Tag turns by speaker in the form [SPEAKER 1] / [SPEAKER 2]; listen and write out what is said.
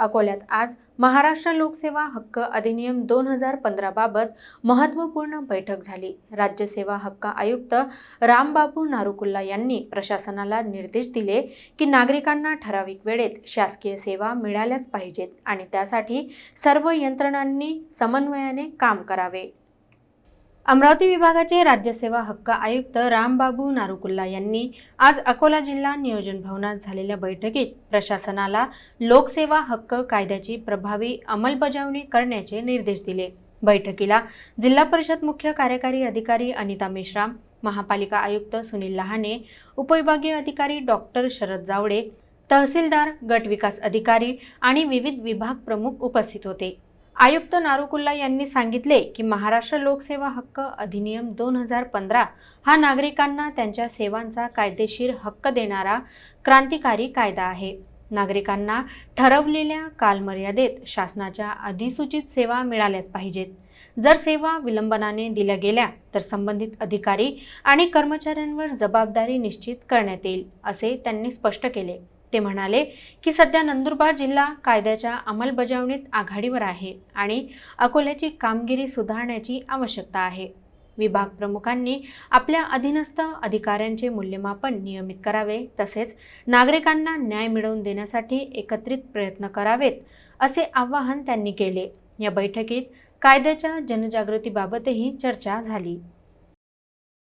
[SPEAKER 1] अकोल्यात. आज महाराष्ट्र लोकसेवा हक्क अधिनियम दोन हजार पंधराबाबत महत्त्वपूर्ण बैठक झाली. राज्यसेवा हक्क आयुक्त रामबाबू नारुकुल्ला यांनी प्रशासनाला निर्देश दिले की नागरिकांना ठराविक वेळेत शासकीय सेवा मिळाल्याच पाहिजेत आणि त्यासाठी सर्व यंत्रणांनी समन्वयाने काम करावे. अमरावती विभागाचे राज्यसेवा हक्क आयुक्त रामबाबू नारुकुल्ला यांनी आज अकोला जिल्हा नियोजन भवनात झालेल्या बैठकीत प्रशासनाला लोकसेवा हक्क कायद्याची प्रभावी अंमलबजावणी करण्याचे निर्देश दिले. बैठकीला जिल्हा परिषद मुख्य कार्यकारी अधिकारी अनिता मेश्राम महापालिका आयुक्त सुनील लहाने उपविभागीय अधिकारी डॉक्टर शरद जावडे तहसीलदार गट विकास अधिकारी आणि विविध विभाग प्रमुख उपस्थित होते. आयुक्त नारुकुल्ला यांनी सांगितले की महाराष्ट्र लोकसेवा हक्क अधिनियम दोन हजार पंधरा हा नागरिकांना त्यांच्या सेवांचा कायदेशीर हक्क देणारा क्रांतिकारी कायदा आहे. नागरिकांना ठरवलेल्या कालमर्यादेत शासनाच्या अधिसूचित सेवा मिळाल्याच पाहिजेत. जर सेवा विलंबनाने दिल्या गेल्या तर संबंधित अधिकारी आणि कर्मचाऱ्यांवर जबाबदारी निश्चित करण्यात येईल असे त्यांनी स्पष्ट केले. ते म्हणाले की सध्या नंदुरबार जिल्हा कायद्याच्या अंमलबजावणीत आघाडीवर आहे आणि अकोल्याची कामगिरी सुधारण्याची आवश्यकता आहे. विभाग प्रमुखांनी आपल्या अधीनस्थ अधिकाऱ्यांचे मूल्यमापन नियमित करावे तसेच नागरिकांना न्याय मिळवून देण्यासाठी एकत्रित प्रयत्न करावेत असे आवाहन त्यांनी केले. या बैठकीत कायद्याच्या जनजागृतीबाबतही चर्चा झाली.